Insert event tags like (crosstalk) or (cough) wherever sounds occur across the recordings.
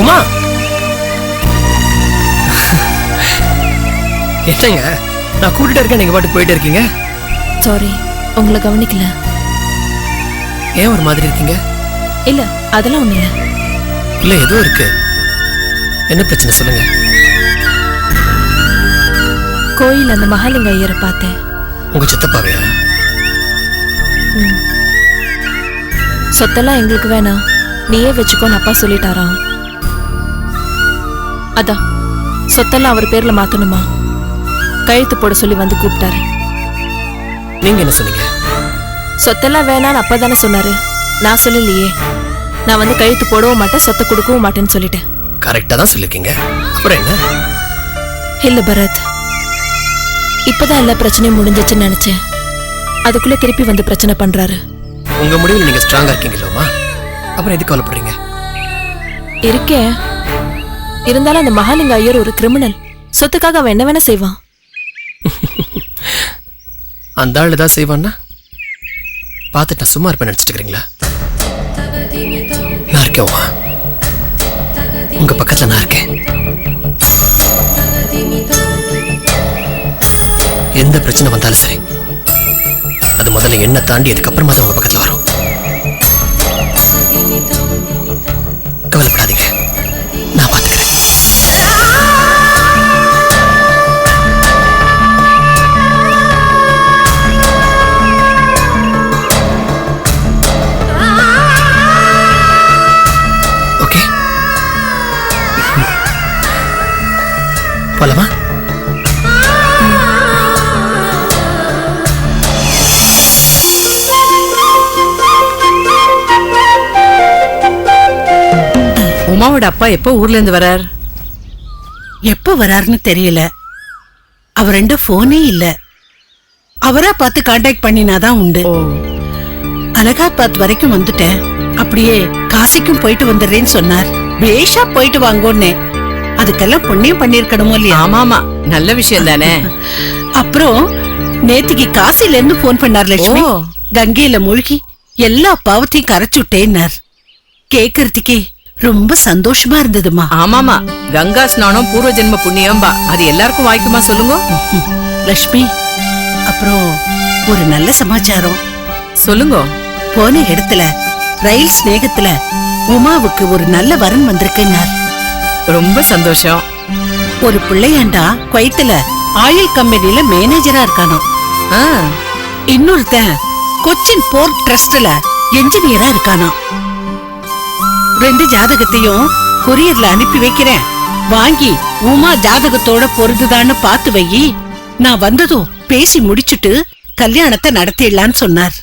உமா. என்னங்க நான் கூட்டிட்டு இருக்கேன் நீங்க பாட்டு போயிட்டு இருக்கீங்க. சாரி உங்களை கவனிக்கல. ஏன் ஒரு மாதிரி இருக்கீங்க? இல்ல அதெல்லாம் ஒண்ணு இல்ல. இல்ல ஏதோ இருக்கு. என்ன பிரச்சனை சொல்லுங்க. கோயில் அந்த மகாலிங்க ஐயரை பார்த்தேன். உங்க சித்தப்பாவையா? சொத்தெல்லாம் எங்களுக்கு வேணாம். நீயே வச்சுக்கோன்னு அப்பா சொல்லிட்டாராம். அதான் சொத்தெல்லாம் அவர் பேர்ல மாத்தணுமா? கழுத்து போட சொல்லி வந்து கூப்பிட்டாரு. நீங்க என்ன சொன்னீங்க? சொத்தெல்லாம் வேணான்னு அப்பா தானே சொன்னாரு. நான் சொல்லலையே. நான் வந்து கழுத்து போடவும் மாட்டேன் சொத்தை கொடுக்கவும் மாட்டேன்னு சொல்லிட்டேன். கரெக்டா தான் சொல்லிருக்கீங்க. அப்புறம் என்ன? இல்ல பரத் இப்பதான் எல்லா பிரச்சனையும் முடிஞ்சிச்சுன்னு நினைச்சேன். அதுக்குள்ள திருப்பி வந்து பிரச்சனை பண்றாரு. உங்க முடிவில் நீங்க ஸ்ட்ராங்கா இருக்கீங்களோமா அப்புறம் எதுக்கு கவலைப்படுறீங்க? இருக்கேன். இருந்தாலும் அந்த மகாலிங்க ஐயர் ஒரு கிரிமினல் சொத்துக்காக அவன் என்ன வேணா செய்வான். (laughs) அந்த ஆள் ஏதாவது செய்வான்னா? பார்த்துட்டு நான் சும்மா இருப்பேன் நினைச்சிட்டு இருக்கிறீங்களா நான் இருக்கேன் வா உங்க பக்கத்துல நான் இருக்கேன். எந்த பிரச்சனை வந்தாலும் சரி. அது முதல்ல என்ன தாண்டி அதுக்கப்புறமா தான் உங்க பக்கத்துல வரும். உமாவோட அப்பா எப்போ ஊர்ல இருந்து வரார்? எப்ப வராருன்னு தெரியல. அவர் ரெண்டு போனே இல்ல. அவரா பார்த்து காண்டாக்ட் பண்ணினாதான் உண்டு. அலகாபாத் வரைக்கும் வந்துட்டேன். அப்படியே காசிக்கும் போயிட்டு வந்துடுறேன்னு சொன்னார். பேஷா போயிட்டு வாங்கோன்னே. அதுக்கெல்லாம் புண்ணியம் பண்ணிருக்கணுமோ இல்லையா? ஆமாமா நல்ல விஷயம் தானே (laughs) அப்புறம் நேத்திக்கு காசில இருந்து போன் பண்ணார் லட்சுமி. கங்கையில மூழ்கி எல்லா பாவத்தையும் கரைச்சுட்டேன்னார் கேக்குறதுக்கே ரொம்ப சந்தோஷமா இருந்ததுமா. ஆமாமா. கங்கா ஸ்நானம் பூர்வ ஜென்ம புண்ணியம்பா. அது எல்லாருக்கும் வாய்க்குமா சொல்லுங்க? லட்சுமி அப்புறம் ஒரு நல்ல சமாச்சாரம். சொல்லுங்க. போன இடத்துல ரயில் சிநேகத்துல உமாவுக்கு ஒரு நல்ல வரன் வந்திருக்குன்னார். ரொம்ப சந்தோஷம். ஒரு பிள்ளையாண்டா குவைத்துல ஆயில் கம்பெனில மேனேஜரா இருக்கானோ. ஆ, இன்னொருத்தன் கொச்சின் போர்ட் ட்ரஸ்ட்ல என்ஜினியரா இருக்கானோ. ரெண்டு ஜாதகத்தையும் கொரியர்ல அனுப்பி வைக்கிறேன். வாங்கி உமா ஜாதகத்தோட பொருதுதான்னு பார்த்து வை. நான் வந்ததும் பேசி முடிச்சிட்டு கல்யாணத்தை நடத்திடலான்னு சொன்னார்.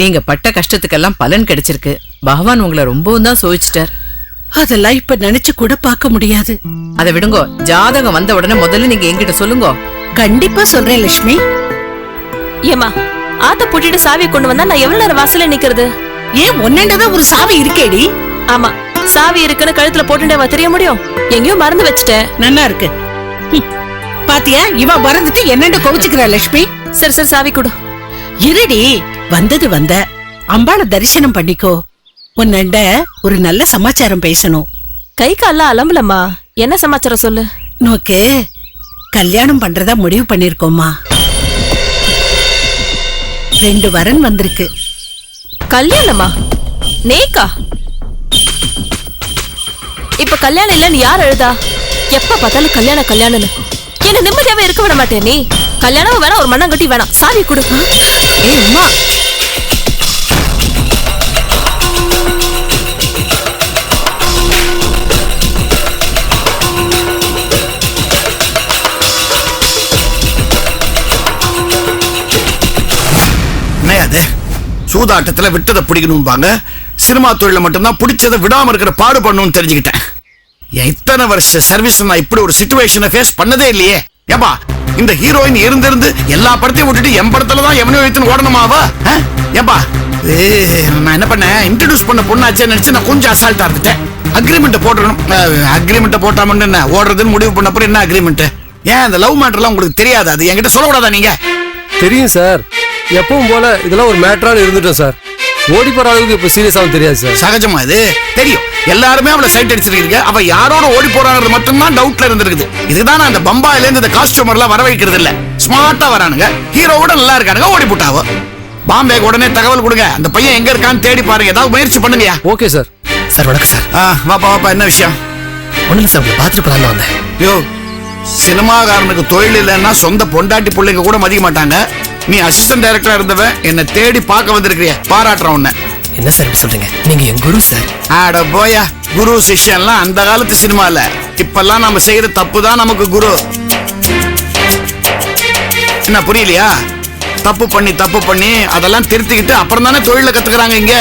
நீங்க பட்ட கஷ்டத்துக்கெல்லாம் பலன் கிடைச்சிருக்கு. பகவான் உங்களை ரொம்பவும் தான் சோதிச்சிட்டார். அதெல்லாம் இப்ப நினைச்சு கூட பார்க்க முடியாது. அதை விடுங்கோ ஜாதகம் வந்த உடனே முதல்ல நீங்க என்கிட்ட சொல்லுங்க. கண்டிப்பா சொல்றேன் லட்சுமி. ஏமா ஆத்த பூட்டிட்டு சாவியை கொண்டு வந்தா நான் எவ்வளவு நேரம் வாசல்ல நிக்கிறது? ஏன் ஒன்னண்டதான் ஒரு சாவி இருக்கேடி? ஆமா சாவி இருக்குன்னு கழுத்துல போட்டுட்டே தெரிய முடியும்? எங்கேயோ மறந்து வச்சுட்டேன். நல்லா இருக்கு. பாத்தியா? இவ மறந்துட்டு என்னண்டு கோவிச்சுக்கிறா லட்சுமி? சரி சரி சாவி கொடு. இருடி வந்தது வந்த. அம்பாள தரிசனம் பண்ணிக்கோ. உன்னண்ட ஒரு நல்ல சமாச்சாரம் பேசணும். கை கால்லாம் அலம்பலம்மா. என்ன சமாச்சாரம் சொல்லு? நோக்கு கல்யாணம் பண்றதா முடிவு பண்ணிருக்கோம்மா. ரெண்டு வரன் வந்திருக்கு. கல்யாணமா? நேக்கா? இப்ப கல்யாணம் இல்லன்னு யார் எழுதா எப்ப பார்த்தாலும் கல்யாணம் கல்யாணம்னு. என்ன நிம்மதியாவே இருக்க விட மாட்டேன் நீ. கல்யாணம் வேணாம் ஒரு மண்ணம் கட்டி வேணாம். சாவி கொடு. ஏ அம்மா சூதாட்டத்துல விட்டதை பிடிக்கணும்பாங்க? சினிமா தொழில மட்டும்தான் பிடிச்சதை விடாம இருக்கிற பாடு பண்ணணும்னு தெரிஞ்சுக்கிட்டேன். என் இத்தனை வருஷ சர்வீஸ் நான் இப்படி ஒரு சுச்சுவேஷனை ஃபேஸ் பண்ணதே இல்லையே? ஏப்பா இந்த ஹீரோயின் இருந்திருந்து எல்லா படத்தையும் விட்டுட்டு என் படத்துல தான் எவனையும் வைத்துன்னு ஓடணுமாவா ஆ? ஏப்பா நான் என்ன பண்ணேன்? இன்ட்ரடியூஸ் பண்ண பொண்ணாச்சே நினைச்சு நான் கொஞ்சம் அசால்ட்டா இருந்துட்டேன். அக்ரிமெண்ட் போடணும் அக்ரிமெண்ட் போட்டா மட்டும் என்ன? ஓடுறதுன்னு முடிவு பண்ணப்பறம் என்ன அக்ரிமெண்ட் ஏன் அந்த லவ் மேட்டர்லாம் உங்களுக்கு தெரியாது? அது என்கிட்ட சொல்லக்கூடாதா நீங்க? தெரியும் சார். எப்பவும் போல இதெல்லாம் ஒரு மேட்டராக இருந்துட்டோம் சார். ஓடி போற அளவுக்கு இப்ப சீரியஸாவும் தெரியாது சார் சகஜமா இது? தெரியும். எல்லாருமே அவளை சைட் அடிச்சிருக்கீங்க. அவ யாரோட ஓடி போறாங்கிறது மட்டும்தான் டவுட்ல இருந்திருக்குது. இதுதான் நான் அந்த பம்பாயில இருந்து இந்த காஸ்டியூமர் எல்லாம் வர வைக்கிறது இல்ல ஸ்மார்ட்டா வரானுங்க. ஹீரோவோட நல்லா இருக்கானுங்க. ஓடி போட்டாவோ பாம்பேக்கு உடனே தகவல் கொடுங்க. அந்த பையன் எங்க இருக்கான்னு தேடி பாருங்க. ஏதாவது முயற்சி பண்ணுங்கயா ஓகே சார் சார் வணக்கம் சார் ஆ, வாப்பா வாப்பா என்ன விஷயம்? ஒன்றும் இல்லை சார் உங்களை பார்த்துட்டு போகலான்னு வந்தேன். யோ சினிமாகாரனுக்கு தொழில் இல்லைன்னா சொந்த பொண்டாட்டி பிள்ளைங்க கூட மதிக்க மாட்டாங்க. நீ அசிஸ்டன்ட் டைரக்டரா இருந்தவன் என்ன தேடி பார்க்க வந்திருக்கிறிய. பாராட்டுறேன் உன்னை. என்ன சார் இப்படி சொல்றீங்க? நீங்க என் குரு சார். ஆட போயா குரு சிஷ்யன்லாம் அந்த காலத்து சினிமால இப்பெல்லாம் நம்ம செய்யற தப்பு தான் நமக்கு குரு. என்ன புரியலையா? தப்பு பண்ணி தப்பு பண்ணி அதெல்லாம் திருத்திக்கிட்டு அப்புறம் தானே தொழில கத்துக்கிறாங்க இங்க.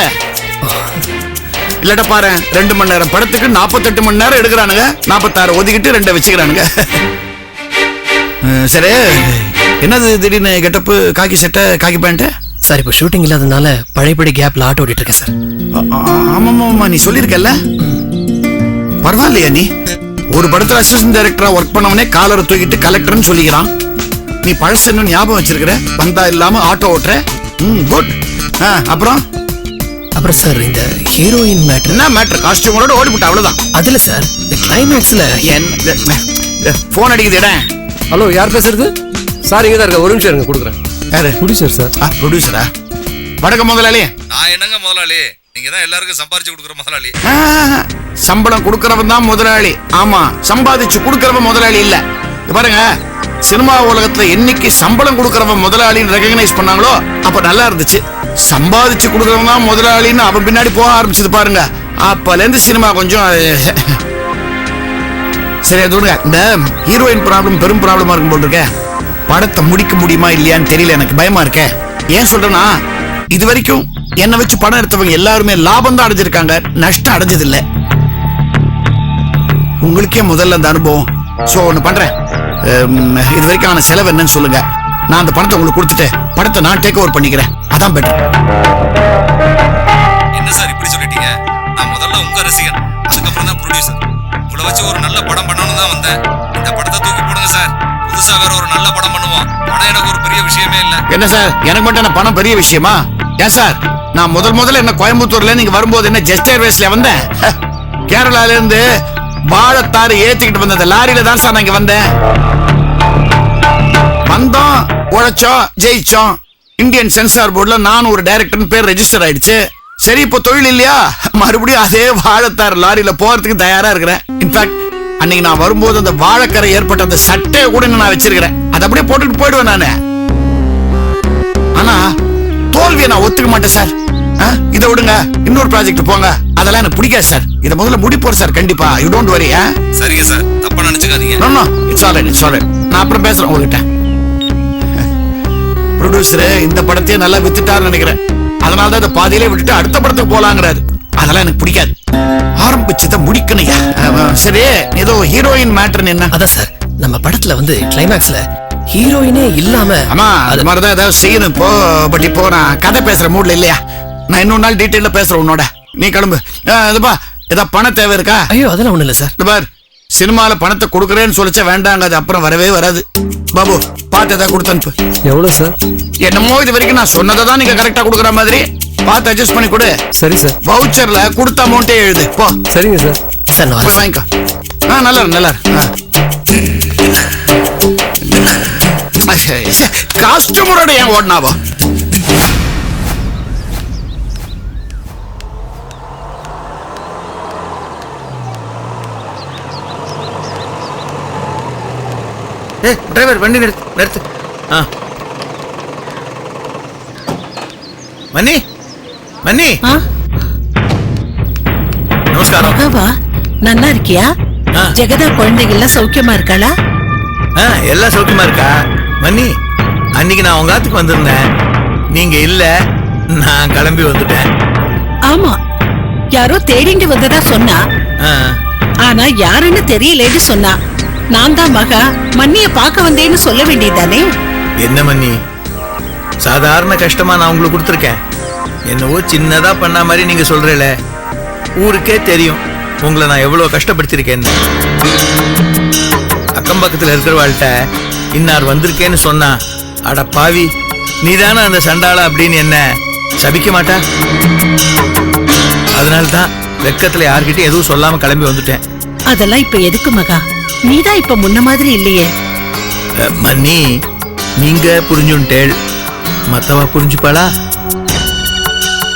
இல்லட்ட பாரு ரெண்டு மணி நேரம் படத்துக்கு நாற்பத்தெட்டு மணி நேரம் எடுக்கிறானுங்க. நாற்பத்தாறு ஒதுக்கிட்டு ரெண்டை வச்சுக்கிறானுங்க. சரி என்னது திடீர்னு கெட்டப்பு காக்கி சட்டை காக்கி பேண்ட்டு சார் இப்போ ஷூட்டிங் இல்லாததுனால பழையபடி கேப்ல ஆட்டோ ஓட்டிட்டு இருக்கேன் சார் ஆமாமாமா நீ சொல்லியிருக்கல்ல? பரவாயில்லையா நீ. ஒரு படத்துல அசிஸ்டன்ட் டைரக்டரா ஒர்க் பண்ணவனே காலரை தூக்கிட்டு கலெக்டர்னு சொல்லிக்கிறான். நீ பழசு இன்னும் ஞாபகம் வச்சிருக்கிற? பந்தா இல்லாம ஆட்டோ ஓட்டுற? ம் குட் அப்புறம்? அப்புறம் சார் இந்த ஹீரோயின் மேட்ரு என்ன மேட்ரு காஸ்டியூமரோட ஓடி விட்ட அவ்வளவுதான். அதுல சார் இந்த கிளைமேக்ஸ்ல என்ன போன் அடிக்குது இடம் ஹலோ யார் பேசுறது? சார் இங்க தான் இருக்க ஒரு நிமிஷம் இருங்க கொடுக்குறேன். யாரு? ப்ரொடியூசர் சார் ப்ரொடியூசரா வணக்கம் முதலாளி. நான் என்னங்க முதலாளி? நீங்க தான் எல்லாருக்கும் சம்பாரிச்சு கொடுக்குற முதலாளி. ஆ, சம்பளம் கொடுக்கறவன் தான் முதலாளி. ஆமா சம்பாதிச்சு கொடுக்கறவன் முதலாளி இல்ல. இங்க பாருங்க சினிமா உலகத்துல என்னைக்கு சம்பளம் கொடுக்கறவன் முதலாளின்னு ரெகக்னைஸ் பண்ணாங்களோ அப்ப நல்லா இருந்துச்சு. சம்பாதிச்சு கொடுக்கறவன் தான் முதலாளின்னு அவன் பின்னாடி போக ஆரம்பிச்சது பாருங்க. அப்பல இருந்து சினிமா கொஞ்சம் சரி அது இந்த ஹீரோயின் ப்ராப்ளம் பெரும் ப்ராப்ளமா இருக்கும் போல் இருக்கே. படத்தை முடிக்க முடியுமா இல்லையான்னு தெரியல எனக்கு பயமா இருக்க. ஏன் சொல்றேன்னா இது வரைக்கும் என்னை வச்சு படம் எடுத்தவங்க எல்லாருமே லாபம் தான் அடைஞ்சிருக்காங்க நஷ்டம் அடைஞ்சது இல்ல உங்களுக்கே முதல்ல அந்த அனுபவம். சோ ஒண்ணு பண்றேன். இது வரைக்கும் ஆன செலவு என்னன்னு சொல்லுங்க. நான் அந்த பணத்தை உங்களுக்கு கொடுத்துட்டு படத்தை நான் டேக் ஓவர் பண்ணிக்கிறேன். அதான் பெட்டர் என்ன சார் இப்படி சொல்லிட்டீங்க? நான் முதல்ல உங்க ரசிகன் அதுக்கப்புறம் தான் ப்ரொடியூசர் உங்களை வச்சு ஒரு நல்ல படம் பண்ணணும்னு தான் வந்தேன். இந்த படத்தை தூக்கி போடுங்க சார். புதுசா வேற ஒரு நல்ல படம் பண்ணுவோம் படம் எனக்கு ஒரு பெரிய விஷயமே இல்ல. என்ன சார்? எனக்கு மட்டும் என்ன பணம் பெரிய விஷயமா? ஏன் சார்? நான் முதல் முதல்ல என்ன கோயம்புத்தூர்ல நீங்க வரும்போது என்ன ஜெஸ்ட் ஏர்வேஸ்ல வந்தேன்? கேரளால இருந்து வாழைத்தாறு ஏத்திக்கிட்டு வந்த அந்த லாரியில தான் சார் நான் இங்க வந்தேன். வந்தோம் உழைச்சோம் ஜெயிச்சோம். இந்தியன் சென்சார் போர்டுல நான் ஒரு டைரக்டர்னு பேர் ரெஜிஸ்டர் ஆயிடுச்சு. சரி இப்போ தொழில் இல்லையா? மறுபடியும் அதே வாழைத்தாறு லாரியில போறதுக்கு தயாரா இருக்கிறேன். இன்ஃபேக்ட் அன்னைக்கு நான் வரும்போது அந்த வாழைக்கரை ஏற்பட்ட அந்த சட்டையை கூட நான் வச்சிருக்கிறேன். அதை அப்படியே போட்டுட்டு போயிடுவேன் நானு. ஆனா தோல்வியை நான் ஒத்துக்க மாட்டேன் சார். இதை விடுங்க. இன்னொரு ப்ராஜெக்ட் போங்க. அதெல்லாம் எனக்கு பிடிக்காது சார். இதை முதல்ல முடிப்போம் சார். கண்டிப்பா. யூ டோன்ட் வரி சரிங்க சார். தப்பா நினைச்சுக்காதீங்க. No no it's all it's all நான் அப்புறம் பேசுறேன் உங்ககிட்ட. (laughs) ப்ரொடியூசர் இந்த படத்தையே நல்லா வித்துட்டாருன்னு நினைக்கிறேன். அதனால தான் இதை பாதியிலே விட்டுட்டு அடுத்த படத்துக்கு போலாங்கிறாரு. அதெல்லாம் எனக்கு பிடிக்காது. ஆரம்பிச்சதை முடிக்கணையா சரி ஏதோ ஹீரோயின் மேட்டர்னு என்ன? அதான் சார் நம்ம படத்துல வந்து கிளைமேக்ஸ்ல ஹீரோயினே இல்லாம ஆமா அது மாதிரி தான் ஏதாவது செய்யணும். இப்போ பட் இப்போ நான் கதை பேசுற மூட்ல இல்லையா? நான் இன்னொரு நாள் டீட்டெயில பேசுறேன் உன்னோட. நீ கிளம்பு. இதுப்பா ஏதாவது பணம் தேவை இருக்கா? ஐயோ அதெல்லாம் ஒண்ணும் இல்ல சார். பார். சினிமால பணத்தை கொடுக்குறேன்னு சொல்லிச்சா வேண்டாங்க அது அப்புறம் வரவே வராது. பாபு பார்த்து ஏதாவது கொடுத்து அனுப்பு. எவ்வளோ சார்? என்னமோ இது வரைக்கும் நான் சொன்னதை தான் நீங்க கரெக்டா கொடுக்குற மாதிரி பார்த்து அட்ஜஸ்ட் பண்ணி கொடு. சரி சார். வவுச்சர்ல கொடுத்த அமௌண்ட்டே எழுது. போ. சரிங்க சார். சார் நான் போய் வரேன். வாங்கிக்கோ. ஆ நல்லா இரு, நல்லா காஸ்டியூமரோட ஏன் ஓடினாவோ? ஏய் டிரைவர் வண்டி நிறுத்து நிறுத்து. ஆ. மன்னி மன்னி. ஆ, நமஸ்காரம். மகாவா நல்லா இருக்கியா? ஆ. ஜெகதா குழந்தைகள்லாம் சௌக்கியமா இருக்காளா? ஆ எல்லாம் சௌக்கியமா இருக்கா? மன்னி அன்னைக்கு நான் உங்க ஆத்துக்கு வந்திருந்தேன். நீங்க இல்ல நான் கிளம்பி வந்துட்டேன். ஆமா யாரோ தேடிண்டு வந்ததா சொன்னா. ஆ, ஆனா யாருன்னு தெரியலேன்னு சொன்னா. நான் தான் மகா. மன்னிய பார்க்க வந்தேன்னு சொல்ல வேண்டியதானே என்ன மன்னி? சாதாரண கஷ்டமா நான் உங்களுக்கு கொடுத்துருக்கேன். என்னவோ சின்னதா பண்ண மாதிரி நீங்க சொல்றீல ஊருக்கே தெரியும் உங்களை நான் எவ்வளவு கஷ்டப்படுத்திருக்கேன்னு அக்கம் பக்கத்துல இருக்கிறவாள்கிட்ட இன்னார் வந்திருக்கேன்னு சொன்னா அட பாவி நீதானே அந்த சண்டாளா அப்படின்னு என்ன சபிக்க மாட்டா? அதனால தான் வெக்கத்துல யார்கிட்டயும் எதுவும் சொல்லாம கிளம்பி வந்துட்டேன். அதெல்லாம் இப்ப எதுக்கு மகா? நீதான் இப்ப முன்ன மாதிரி இல்லையே. மன்னி நீங்க புரிஞ்சுட்டேள் மத்தவா புரிஞ்சுப்பாளா?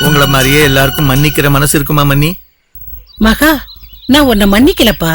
உங்கள மாதிரியே எல்லாருக்கும் மன்னிக்கிற மனசு இருக்குமா மன்னி? மகா நான் உன்னை மன்னிக்கலப்பா.